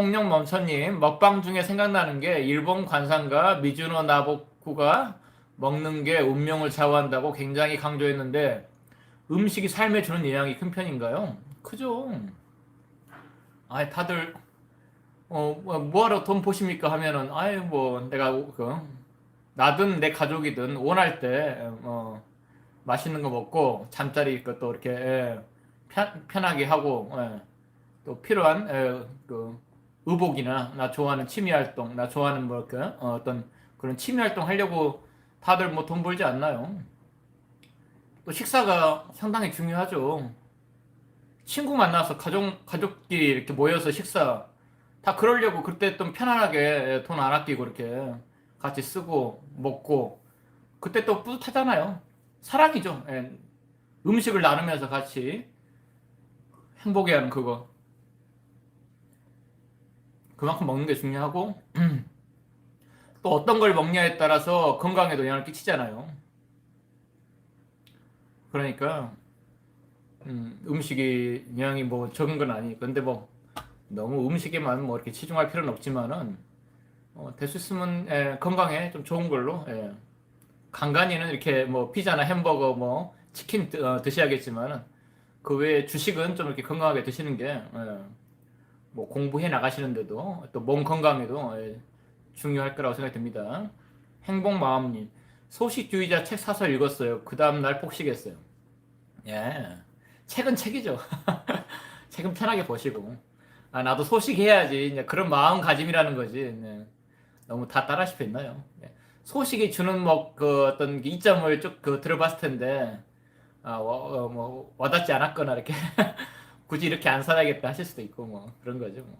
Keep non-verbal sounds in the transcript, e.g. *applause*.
홍룡 멈춰님 먹방 중에 생각나는 게 일본 관상가 미즈노 나보쿠가 먹는 게 운명을 좌우한다고 굉장히 강조했는데 음식이 삶에 주는 영향이 큰 편인가요? 크죠. 아, 다들 어 뭐- 뭐하러 돈 보십니까 하면은 아유 뭐 내가 그 나든 내 가족이든 원할 때어 맛있는 거 먹고 잠자리 것도 이렇게 예, 편, 편하게 하고 예, 또 필요한 예, 그 의복이나 나 좋아하는 취미 활동, 나 좋아하는 뭐 그, 어, 어떤 그런 취미 활동 하려고 다들 뭐 돈 벌지 않나요? 또 식사가 상당히 중요하죠. 친구 만나서 가족 가족끼리 이렇게 모여서 식사 다 그러려고 그때 좀 편안하게 돈 안 아끼고 이렇게 같이 쓰고 먹고 그때 또 뿌듯하잖아요. 사랑이죠. 예. 음식을 나누면서 같이 행복해 하는 그거. 그만큼 먹는 게 중요하고 *clears throat* 또 어떤 걸 먹냐에 따라서 건강에도 영향을 끼치잖아요. 그러니까 음, 음식이 영향이 뭐 적은 건 아니. 근데 뭐 너무 음식에만 뭐 이렇게 치중할 필요는 없지만은 어, 될수 있으면 예, 건강에 좀 좋은 걸로 예. 간간이는 이렇게 뭐 피자나 햄버거 뭐 치킨 드, 어, 드셔야겠지만은 그 외에 주식은 좀 이렇게 건강하게 드시는 게 예, 뭐 공부해 나가시는데도 또 몸 건강에도 예, 중요할 거라고 생각이 듭니다. 행복 마음님 소식주의자 책 사서 읽었어요. 그 다음 날 폭식했어요. 예, 책은 책이죠. *laughs* 책은 편하게 보시고 아 나도 소식해야지 이제 그런 마음가짐이라는 거지. 네. 너무 다 따라하시고 있나요? 네. 소식이 주는 뭐 그 어떤 이점을 쭉 그 들어봤을 텐데 아, 와, 어, 뭐 와닿지 않았거나 이렇게 *laughs* 굳이 이렇게 안 살아야겠다 하실 수도 있고 뭐 그런 거죠. 뭐.